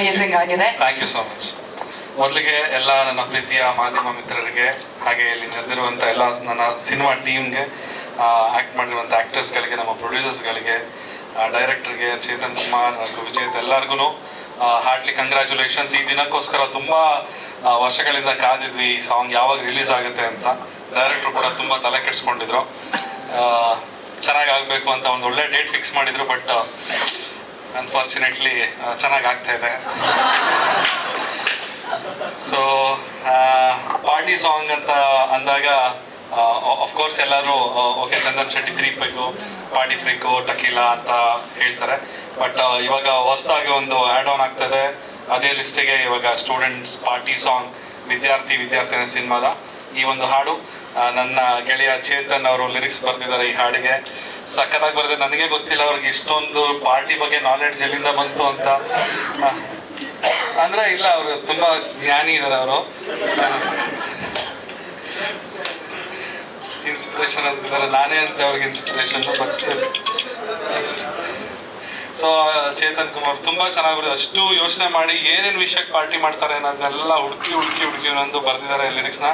Amazing ಆಗಿದೆ thank you so much ಮೊದಲಿಗೆ ಎಲ್ಲ ನನ್ನ ಪ್ರೀತಿಯ ಮಾಧ್ಯಮ ಮಿತ್ರರಿಗೆ, ಹಾಗೆ ಇಲ್ಲಿ ನೆರೆದಿರುವಂಥ ಎಲ್ಲ ನನ್ನ ಸಿನಿಮಾ ಟೀಮ್ಗೆ ಆ್ಯಕ್ಟ್ ಮಾಡಿರುವಂಥ ಆ್ಯಕ್ಟರ್ಸ್ಗಳಿಗೆ ನಮ್ಮ ಪ್ರೊಡ್ಯೂಸರ್ಸ್ಗಳಿಗೆ ಡೈರೆಕ್ಟರ್ಗೆ ಚೇತನ್ ಕುಮಾರ್ ಹಾಗೂ ವಿಜಯ್ ಎಲ್ಲರಿಗೂ ಹಾರ್ಟ್ಲಿ ಕಂಗ್ರ್ಯಾಚುಲೇಷನ್ಸ್ ಈ ದಿನಕ್ಕೋಸ್ಕರ ತುಂಬ ವರ್ಷಗಳಿಂದ ಕಾದಿದ್ವಿ ಈ ಸಾಂಗ್ ಯಾವಾಗ ರಿಲೀಸ್ ಆಗುತ್ತೆ ಅಂತ. ಡೈರೆಕ್ಟ್ರು ಕೂಡ ತುಂಬ ತಲೆ ಕೆಡಿಸ್ಕೊಂಡಿದ್ರು. ಚೆನ್ನಾಗಿ ಆಗಬೇಕು ಅಂತ ಒಂದು ಒಳ್ಳೆ ಡೇಟ್ ಫಿಕ್ಸ್ ಮಾಡಿದ್ರು ಬಟ್ ಅನ್ಫಾರ್ಚುನೇಟ್ಲಿ ಚೆನ್ನಾಗಿ ಆಗ್ತಾ ಇದೆ. ಸೊ ಪಾರ್ಟಿ ಸಾಂಗ್ ಅಂತ ಅಂದಾಗ ಅಫ್ಕೋರ್ಸ್ ಎಲ್ಲರೂ okay Chandan Shetty three ಪೈಕು party freak tequila ಅಂತ ಹೇಳ್ತಾರೆ. ಬಟ್ ಇವಾಗ ಹೊಸದಾಗಿ ಒಂದು ಆ್ಯಡ್ ಆನ್ ಆಗ್ತದೆ ಅದೇ ಲಿಸ್ಟಿಗೆ ಇವಾಗ ಸ್ಟೂಡೆಂಟ್ಸ್ ಪಾರ್ಟಿ ಸಾಂಗ್ ವಿದ್ಯಾರ್ಥಿ, ವಿದ್ಯಾರ್ಥಿನಿ ಸಿನಿಮಾದ ಈ ಒಂದು ಹಾಡು ನನ್ನ ಗೆಳೆಯ ಚೇತನ್ ಅವರು ಲಿರಿಕ್ಸ್ ಬರೆದಿದ್ದಾರೆ ಈ ಹಾಡಿಗೆ. ಸಖತ್ತಾಗಿ ಬರೆದ ನನಗೆ ಗೊತ್ತಿಲ್ಲ, ಅವ್ರಿಗೆ ಇಷ್ಟೊಂದು ಪಾರ್ಟಿ ಬಗ್ಗೆ ನಾಲೆಡ್ಜ್ ಎಲ್ಲಿಂದ ಬಂತು ಅಂತ. ಅಂದ್ರೆ ಇಲ್ಲ, ಅವರು ತುಂಬಾ ಜ್ಞಾನಿ ಇದಾರೆ ಅವರು. ಇನ್ಸ್ಪಿರೇಷನ್ ಅಂತಿದ್ದಾರೆ ನಾನೇ ಅಂತ ಅವ್ರಿಗೆ ಇನ್ಸ್ಪಿರೇಷನ್ ಸೊ ಚೇತನ್ ಕುಮಾರ್ ತುಂಬಾ ಚೆನ್ನಾಗಿ ಅಷ್ಟು ಯೋಚನೆ ಮಾಡಿ ಏನೇನು ವಿಷಯಕ್ಕೆ ಪಾರ್ಟಿ ಮಾಡ್ತಾರೆ ಅನ್ನೋದನ್ನೆಲ್ಲ ಹುಡುಕಿ ಹುಡುಕಿ ಹುಡುಕಿ ಒಂದು ಬರೆದಿದ್ದಾರೆ ಲಿರಿಕ್ಸ್ನ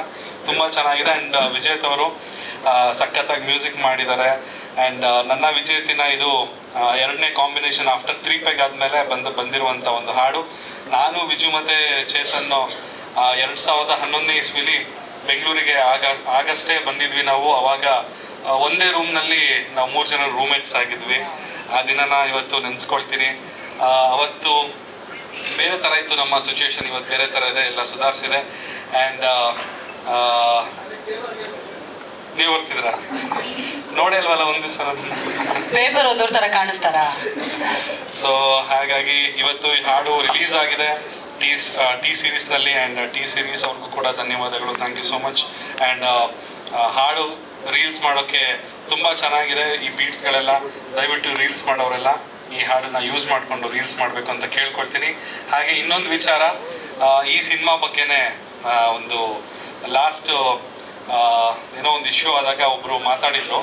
ತುಂಬಾ ಚೆನ್ನಾಗಿದೆ ಅಂಡ್ ವಿಜೇತ್ ಅವರು ಸಖತ್ತಾಗಿ ಮ್ಯೂಸಿಕ್ ಮಾಡಿದ್ದಾರೆ. ಅಂಡ್ ನನ್ನ ವಿಜೇತಿನ ಇದು ಎರಡನೇ ಕಾಂಬಿನೇಷನ್ ಆಫ್ಟರ್ ತ್ರೀ ಪೆಗ್ ಆದಮೇಲೆ ಬಂದು, ಬಂದಿರುವಂತ ಒಂದು ಹಾಡು. ನಾನು, ವಿಜು ಮತ್ತೆ ಚೇತನ್ ಎರಡು ಸಾವಿರದ ಹನ್ನೊಂದನೇ ಇಸ್ವಿಲಿ ಬೆಂಗಳೂರಿಗೆ ಆಗ, ಆಗಷ್ಟೇ ಬಂದಿದ್ವಿ ನಾವು. ಅವಾಗ ಒಂದೇ ರೂಮ್ನಲ್ಲಿ ನಾವು ಮೂರು ಜನ ರೂಮ್ಮೇಟ್ಸ್ ಆಗಿದ್ವಿ. ಆ ದಿನನ ಇವತ್ತು ನೆನೆಸ್ಕೊಳ್ತೀನಿ. ಅವತ್ತು ಬೇರೆ ಥರ ಇತ್ತು ನಮ್ಮ ಸಿಚುವೇಶನ್ ಇವತ್ತು ಬೇರೆ ಥರ ಇದೆ ಎಲ್ಲ ಸುಧಾರಿಸಿದೆ. ಆ್ಯಂಡ್ ನೀವು ಬರ್ತಿದ್ರ ನೋಡೇ ಅಲ್ವಲ್ಲ ಒಂದು ಸಲ ಪೇಪರ್ ಓದೋರ್ ಥರ ಕಾಣಿಸ್ತಾರಾ? ಸೊ ಹಾಗಾಗಿ ಇವತ್ತು ಈ ಹಾಡು ರಿಲೀಸ್ ಆಗಿದೆ. ಟಿ ಟಿ ಸೀರೀಸ್ನಲ್ಲಿ ಆ್ಯಂಡ್ ಟಿ ಸೀರೀಸ್ ಅವ್ರಿಗೂ ಕೂಡ ಧನ್ಯವಾದಗಳು. Thank you so much and ಹಾಡು ರೀಲ್ಸ್ ಮಾಡೋಕ್ಕೆ ತುಂಬ ಚೆನ್ನಾಗಿದೆ ಈ ಬೀಟ್ಸ್ಗಳೆಲ್ಲ ದಯವಿಟ್ಟು ರೀಲ್ಸ್ ಮಾಡೋರೆಲ್ಲ ಈ ಹಾಡನ್ನ ಯೂಸ್ ಮಾಡಿಕೊಂಡು ರೀಲ್ಸ್ ಮಾಡಬೇಕು ಅಂತ ಕೇಳ್ಕೊಳ್ತೀನಿ. ಹಾಗೆ ಇನ್ನೊಂದು ವಿಚಾರ ಈ ಸಿನಿಮಾ ಬಗ್ಗೆನೇ ಒಂದು ಲಾಸ್ಟ್ ಏನೋ ಒಂದು ಇಶ್ಯೂ ಆದಾಗ ಒಬ್ಬರು ಮಾತಾಡಿದ್ರು.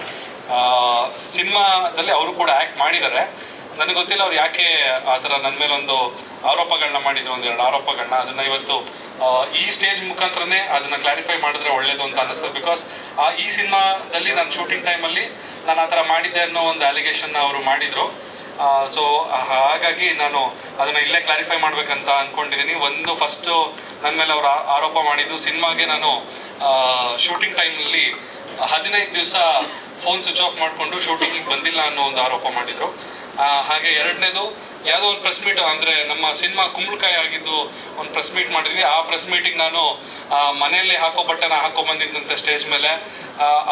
ಸಿನಿಮಾದಲ್ಲಿ ಅವರು ಕೂಡ ಆ್ಯಕ್ಟ್ ಮಾಡಿದ್ದಾರೆ. ನನಗೆ ಗೊತ್ತಿಲ್ಲ ಅವ್ರು ಯಾಕೆ ಆ ಥರ ನನ್ನ ಮೇಲೆ ಒಂದು ಆರೋಪಗಳನ್ನ ಮಾಡಿದ್ರು, ಒಂದೆರಡು ಆರೋಪಗಳನ್ನ. ಅದನ್ನ ಇವತ್ತು ಈ ಸ್ಟೇಜ್ ಮುಖಾಂತರನೇ ಅದನ್ನ ಕ್ಲಾರಿಫೈ ಮಾಡಿದ್ರೆ ಒಳ್ಳೇದು ಅಂತ ಅನಿಸ್ತದೆ ಬಿಕಾಸ್ ಈ ಸಿನಿಮಾದಲ್ಲಿ ನಾನು ಶೂಟಿಂಗ್ ಟೈಮಲ್ಲಿ ನಾನು ಆ ಥರ ಮಾಡಿದ್ದೆ ಅನ್ನೋ ಒಂದು ಅಲಿಗೇಷನ್ ಅವರು ಮಾಡಿದ್ರು. ಸೊ ಹಾಗಾಗಿ ನಾನು ಅದನ್ನ ಇಲ್ಲೇ ಕ್ಲಾರಿಫೈ ಮಾಡ್ಬೇಕಂತ ಅನ್ಕೊಂಡಿದ್ದೀನಿ. ಒಂದು ಫಸ್ಟ್ ನನ್ನ ಮೇಲೆ ಅವರು ಆರೋಪ ಮಾಡಿದ್ದು ಸಿನಿಮಾಗೆ ನಾನು ಶೂಟಿಂಗ್ ಟೈಮಲ್ಲಿ ಹದಿನೈದು ದಿವಸ ಫೋನ್ ಸ್ವಿಚ್ ಆಫ್ ಮಾಡಿಕೊಂಡು ಶೂಟಿಂಗಿಗೆ ಬಂದಿಲ್ಲ ಅನ್ನೋ ಒಂದು ಆರೋಪ ಮಾಡಿದ್ರು. ಹಾಗೆ ಎರಡನೇದು ಯಾವುದೋ ಒಂದು ಪ್ರೆಸ್ ಮೀಟ್ ಅಂದರೆ ನಮ್ಮ ಸಿನಿಮಾ ಕುಂಬಳಕಾಯಿ ಆಗಿದ್ದು ಒಂದು ಪ್ರೆಸ್ ಮೀಟ್ ಮಾಡಿದ್ವಿ. ಆ ಪ್ರೆಸ್ ಮೀಟಿಗೆ ನಾನು ಮನೆಯಲ್ಲಿ ಹಾಕೋ ಬಟ್ಟೆನ ಹಾಕೋ ಬಂದಿದ್ದಂತೆ ಸ್ಟೇಜ್ ಮೇಲೆ.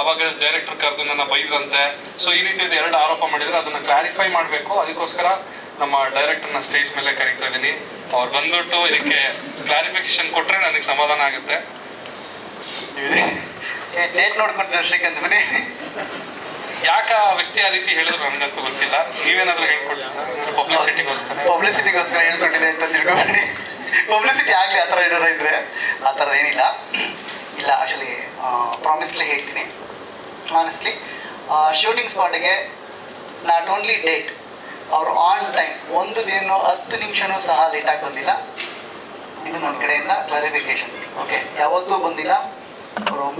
ಅವಾಗ ಡೈರೆಕ್ಟರ್ ಕರೆದು ನನ್ನ ಬೈದ್ರಂತೆ. ಸೊ ಈ ರೀತಿಯಾದ ಎರಡು ಆರೋಪ ಮಾಡಿದರೆ. ಅದನ್ನ ಕ್ಲಾರಿಫೈ ಮಾಡಬೇಕು. ಅದಕ್ಕೋಸ್ಕರ ನಮ್ಮ ಡೈರೆಕ್ಟರ್ನ ಸ್ಟೇಜ್ ಮೇಲೆ ಕರೀತಾ ಇದ್ದೀನಿ. ಅವ್ರು ಬಂದ್ಬಿಟ್ಟು ಇದಕ್ಕೆ ಕ್ಲಾರಿಫಿಕೇಶನ್ ಕೊಟ್ಟರೆ ನನಗೆ ಸಮಾಧಾನ ಆಗುತ್ತೆ. ಡೇಟ್ ನೋಡ್ಕೊಡ್ತಿದ್ದಾರೆ ಶ್ರೀಕಾಂತ್ ಯಾಕ ಆ ವ್ಯಕ್ತಿ ಆ ರೀತಿ ಹೇಳಿದ್ರು ನನಗಂತೂ ಗೊತ್ತಿಲ್ಲ? ನೀವೇನಾದ್ರೂ ಹೇಳ್ಕೊಟ್ಟಿಲ್ಲ ಪಬ್ಲಿಸಿಟಿಗೋಸ್ಕರ ಪಬ್ಲಿಸಿಟಿಗೋಸ್ಕರ ಹೇಳ್ಕೊಂಡಿದೆ ಅಂತ ತಿಳ್ಕೊಬೇಡಿ ಪಬ್ಲಿಸಿಟಿ ಆಗಲಿ ಆ ಥರ ಏನಾರ ಇದ್ರೆ ಆ ಥರ ಏನಿಲ್ಲ. ಇಲ್ಲ ಆ್ಯಕ್ಚುಲಿ ಪ್ರಾಮಿಸ್ಲಿ ಹೇಳ್ತೀನಿ. ಆನೆಸ್ಟ್ಲಿ ಶೂಟಿಂಗ್ ಸ್ಪಾಟಿಗೆ ನಾಟ್ ಓನ್ಲಿ ಡೇಟ್ ಅವರು ಆನ್ ಟೈಮ್ ಒಂದು ದಿನ ಹತ್ತು ನಿಮಿಷನೂ ಸಹ ಲೇಟಾಗಿ ಬಂದಿಲ್ಲ ಇದು ನನ್ನ ಕಡೆಯಿಂದ ಕ್ಲಾರಿಫಿಕೇಶನ್ ಓಕೆ ಯಾವತ್ತೂ ಬಂದಿಲ್ಲ.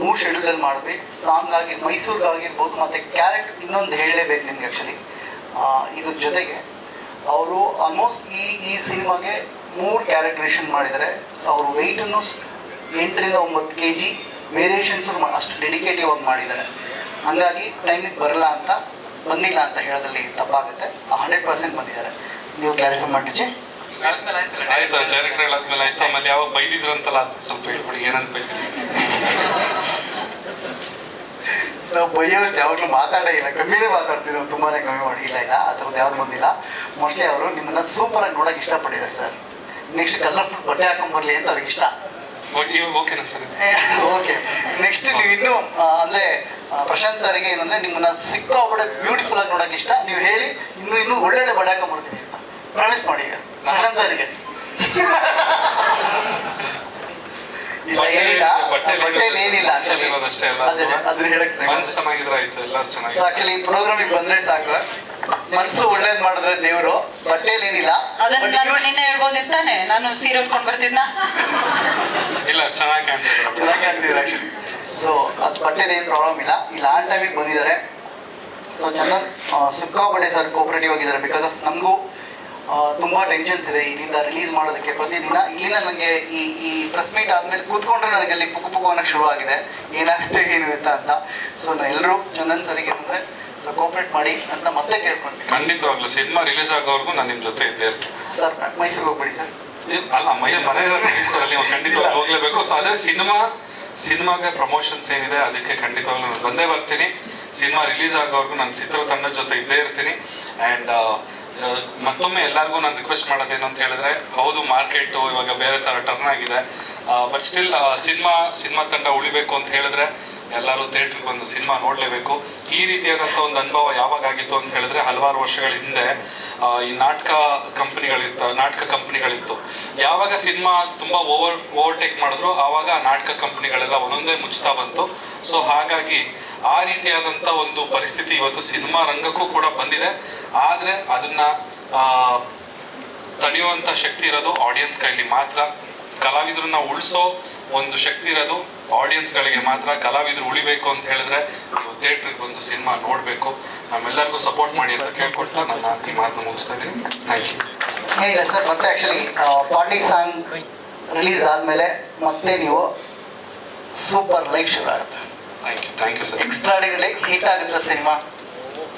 ಮೂರು ಶೆಡ್ಯೂಲಲ್ಲಿ ಮಾಡಿದ್ವಿ. ಸಾಂಗ್ ಆಗಿ, ಮೈಸೂರ್ಗೆ ಆಗಿರ್ಬೋದು, ಮತ್ತೆ ಕ್ಯಾರೆಕ್ಟ್ ಇನ್ನೊಂದು ಹೇಳಲೇಬೇಕು ನಿಮ್ಗೆ ಆ್ಯಕ್ಚುಲಿ ಇದ್ರ ಜೊತೆಗೆ ಅವರು ಆಲ್ಮೋಸ್ಟ್ ಈ ಈ ಸಿನಿಮಾಗೆ ಮೂರು ಕ್ಯಾರೆಕ್ಟರೇಷನ್ ಮಾಡಿದ್ದಾರೆ. ಸೊ ಅವರು ವೆಯ್ಟನ್ನು ಎಂಟರಿಂದ ಒಂಬತ್ತು ಕೆ ಜಿ ವೇರಿಯೇಷನ್ಸ್ ಅಷ್ಟು ಡೆಡಿಕೇಟಿವ್ ಆಗಿ ಮಾಡಿದ್ದಾರೆ. ಹಾಗಾಗಿ ಟೈಮಿಗೆ ಬರಲ್ಲ ಅಂತ ಬಂದಿಲ್ಲ ಅಂತ ಹೇಳೋದ್ರಲ್ಲಿ ತಪ್ಪಾಗುತ್ತೆ. ಹಂಡ್ರೆಡ್ ಪರ್ಸೆಂಟ್ ಬಂದಿದ್ದಾರೆ. ನೀವು ಕ್ಲಾರಿಫೈ ಮಾಡಿಜಿ ಆಯ್ತು ಡೈರೆಕ್ಟರ್ ಹೇಳಾದ್ಮೇಲೆ ಆಯ್ತು. ಆಮೇಲೆ ಯಾವಾಗ ಬೈದಿದ್ರು ಅಂತಲ್ಲ ಸ್ವಲ್ಪ ಹೇಳ್ಬಿಡಿ ಏನಂತ ಬೈದಿದ್ರು. ನಾವು ಬೈಯೋಷ್ಟು ಯಾವಾಗಲೂ ಮಾತಾಡೇ ಇಲ್ಲ. ಕಮ್ಮಿನೇ ಮಾತಾಡ್ತೀವಿ ನಾವು ತುಂಬಾನೇ ಕಮ್ಮಿ ಮಾಡಿ. ಇಲ್ಲ ಇಲ್ಲ ಆ ಥರದ್ದು ಯಾವ್ದು ಬಂದಿಲ್ಲ. ಮೋಸ್ಟ್ಲಿ ಅವರು ನಿಮ್ಮನ್ನ ಸೂಪರ್ ಆಗಿ ನೋಡೋಕೆ ಇಷ್ಟಪಟ್ಟಿದ್ದಾರೆ ಸರ್. ನೆಕ್ಸ್ಟ್ ಕಲರ್ಫುಲ್ ಬಟ್ಟೆ ಹಾಕೊಂಬರ್ಲಿ ಅಂತ ಅವ್ರಿಗೆ ಇಷ್ಟ. ಓಕೆನಾ ಸರ್. ಓಕೆ ನೆಕ್ಸ್ಟ್ ನೀವು ಇನ್ನೂ ಅಂದ್ರೆ ಪ್ರಶಾಂತ್ ಸರ್ಗೆ ಏನಂದ್ರೆ ನಿಮ್ಮನ್ನ ಸಿಕ್ಕಾಪಟ್ಟೆ ಬ್ಯೂಟಿಫುಲ್ ಆಗಿ ನೋಡೋಕೆ ಇಷ್ಟ. ನೀವು ಹೇಳಿ ಇನ್ನು ಇನ್ನೂ ಒಳ್ಳೊಳ್ಳೆ ಬಟ್ಟೆ ಹಾಕೊಂಡ್ಬರ್ತೀನಿ ಅಂತ. ಪ್ರಾಮಿಸ್ ಮಾಡಿ ಈಗ. ಸರ್ಗೆ ಬಟ್ಟೆ ಬಟ್ಟೆ ಚೆನ್ನಾಗಿ ಆಕ್ಚುಲಿ ಪ್ರೋಗ್ರಾಮಿಗೆ ಬಂದ್ರೆ ಸಾಕು. ಮನ್ಸು ಒಳ್ಳೇದ್ ಮಾಡಿದ್ರೆ ದೇವ್ರು ಬಟ್ಟೆಲ್ ಏನಿಲ್ಲ. ಅದನ್ನ But ನಾನು you- ಹೇಳ್ಬೋದಿತ್ತಾನೆ ನಾನು ಸೀರೆ ಉಟ್ಕೊಂಡ್ ಬರ್ತಿದ್ನ? ಇಲ್ಲ ಚೆನ್ನಾಗಿ ಕಾಣ್ತಿದ್ದಾರೆ ಚೆನ್ನಾಗಿ ಕಾಣ್ತಿದ್ರು ಆಕ್ಚುಲಿ ಸೊ ಅದು ಏನ್ ಪ್ರಾಬ್ಲಮ್ ಇಲ್ಲ. ಇಲ್ಲ ಆನ್ ಟೈಮಿಗೆ ಬಂದಿದ್ದಾರೆ. ಸೊ ಚಂದನ್ ಆ, ಸಿಕ್ಕಾಪಟ್ಟೆ ಸರ್ ಕೋಪರೇಟಿವ್ ಆಗಿದ್ದಾರೆ ಬಿಕಾಸ್ ಆಫ್ ನಮಗೂ ತುಂಬ ಟೆನ್ಷನ್ಸ್ ಇದೆ ಇಲ್ಲಿಂದ ರಿಲೀಸ್ ಮಾಡೋದಕ್ಕೆ. ಪ್ರತಿದಿನ ಇಲ್ಲಿಂದ ನನಗೆ ಈ ಈ ಪ್ರೆಸ್ ಮೀಟ್ ಆದಮೇಲೆ ಕೂತ್ಕೊಂಡ್ರೆ ನನಗೆ ಅಲ್ಲಿ ಪುಕ್ಕು ಪುಕ್ಕು ಅನ್ನೋಕ್ಕೆ ಶುರು ಆಗಿದೆ. ಏನಾಗುತ್ತೆ ಏನು ಇರುತ್ತ ಅಂತ. ಸೊ ಎಲ್ಲರೂ ಚಂದನ್ ಸರಿಗೆ ಅಂದರೆ ಸೊ ಕೋಪರೇಟ್ ಮಾಡಿ ಅಂತ ಮತ್ತೆ ಕೇಳ್ಕೊಂತೀನಿ. ಖಂಡಿತವಾಗ್ಲೂ ಸಿನಿಮಾ ರಿಲೀಸ್ ಆಗೋವರೆಗೂ ನಾನು ನಿಮ್ಮ ಜೊತೆ ಇದ್ದೇ ಇರ್ತೀನಿ. ಸರ್ ಮೈಸೂರಿಗೆ ಹೋಗ್ಬೇಡಿ ಸರ್ ಅಲ್ಲ ಮೈ ಮನೆ ರಿಲೀಸಲ್ಲಿ ಖಂಡಿತವಾಗ್ಲೂ ಹೋಗ್ಲೇಬೇಕು. ಸೊ ಅದೇ ಸಿನಿಮಾ ಸಿನಿಮಾಗೆ ಪ್ರಮೋಷನ್ಸ್ ಏನಿದೆ ಅದಕ್ಕೆ ಖಂಡಿತವಾಗ್ಲೂ ನಾನು ಬಂದೇ ಬರ್ತೀನಿ. ಸಿನಿಮಾ ರಿಲೀಸ್ ಆಗೋವರೆಗೂ ನಾನು ಚಿತ್ರತಂಡದ ಜೊತೆ ಇದ್ದೇ ಇರ್ತೀನಿ. ಆ್ಯಂಡ್ ಮತ್ತೊಮ್ಮೆ ಎಲ್ಲರಿಗೂ ನಾನು ರಿಕ್ವೆಸ್ಟ್ ಮಾಡೋದೇನು ಅಂತ ಹೇಳಿದ್ರೆ, ಹೌದು, ಮಾರ್ಕೆಟ್ ಇವಾಗ ಬೇರೆ ತರ ಟರ್ನ್ ಆಗಿದೆ. ಬಟ್ ಸ್ಟಿಲ್ ಸಿನಿಮಾ ಸಿನಿಮಾ ತಂಡ ಉಳಿಬೇಕು ಅಂತ ಹೇಳಿದ್ರೆ ಎಲ್ಲರೂ ಥಿಯೇಟ್ರಿಗೆ ಬಂದು ಸಿನಿಮಾ ನೋಡಲೇಬೇಕು. ಈ ರೀತಿಯಾದಂಥ ಒಂದು ಅನುಭವ ಯಾವಾಗ ಆಗಿತ್ತು ಅಂತ ಹೇಳಿದ್ರೆ ಹಲವಾರು ವರ್ಷಗಳ ಹಿಂದೆ ಈ ನಾಟಕ ಕಂಪ್ನಿಗಳಿರ್ತ, ನಾಟಕ ಕಂಪ್ನಿಗಳಿತ್ತು. ಯಾವಾಗ ಸಿನಿಮಾ ತುಂಬ ಓವರ್, ಓವರ್ಟೇಕ್ ಮಾಡಿದ್ರು ಆವಾಗ ನಾಟಕ ಕಂಪನಿಗಳೆಲ್ಲ ಒಂದೊಂದೇ ಮುಚ್ತಾ ಬಂತು. ಸೊ ಹಾಗಾಗಿ ಆ ರೀತಿಯಾದಂಥ ಒಂದು ಪರಿಸ್ಥಿತಿ ಇವತ್ತು ಸಿನಿಮಾ ರಂಗಕ್ಕೂ ಕೂಡ ಬಂದಿದೆ. ಆದರೆ ಅದನ್ನ ತಡೆಯುವಂಥ ಶಕ್ತಿ ಇರೋದು ಆಡಿಯನ್ಸ್ ಕೈಲಿ ಮಾತ್ರ. ಕಲಾವಿದರನ್ನ ಉಳಿಸೋ ಒಂದು ಶಕ್ತಿ ಇರೋದು ಆಡಿಯನ್ಸ್ಗಳಿಗೆ ಮಾತ್ರ ಕಲಾವಿದರು ಉಳಿಬೇಕು ಅಂತ ಹೇಳಿದ್ರೆ ನೀವು ಥಿಯೇಟ್ರಿಗೆ ಬಂದು ಸಿನಿಮಾ ನೋಡಬೇಕು. ನಮ್ಮೆಲ್ಲರಿಗೂ ಸಪೋರ್ಟ್ ಮಾಡಿ ಅಂತ ಕೇಳ್ಕೊಳ್ತಾ ನನ್ನ ಈ ಮಾತನ್ನ ಮುಗಿಸ್ತಾ ಇದ್ದೀನಿ. ಥ್ಯಾಂಕ್ ಯು ಏನಿಲ್ಲ ಸರ್ ಮತ್ತೆ ಆ್ಯಕ್ಚುಲಿ ಪಾರ್ಟಿ ಸಾಂಗ್ ರಿಲೀಸ್ ಆದಮೇಲೆ ಮತ್ತೆ ನೀವು ಸೂಪರ್ ಲೈಫ್ ಶುರು ಆಗುತ್ತೆ. Thank you thank you sir extraordinary hit ಆಗುತ್ತೆ ಸಿನಿಮಾ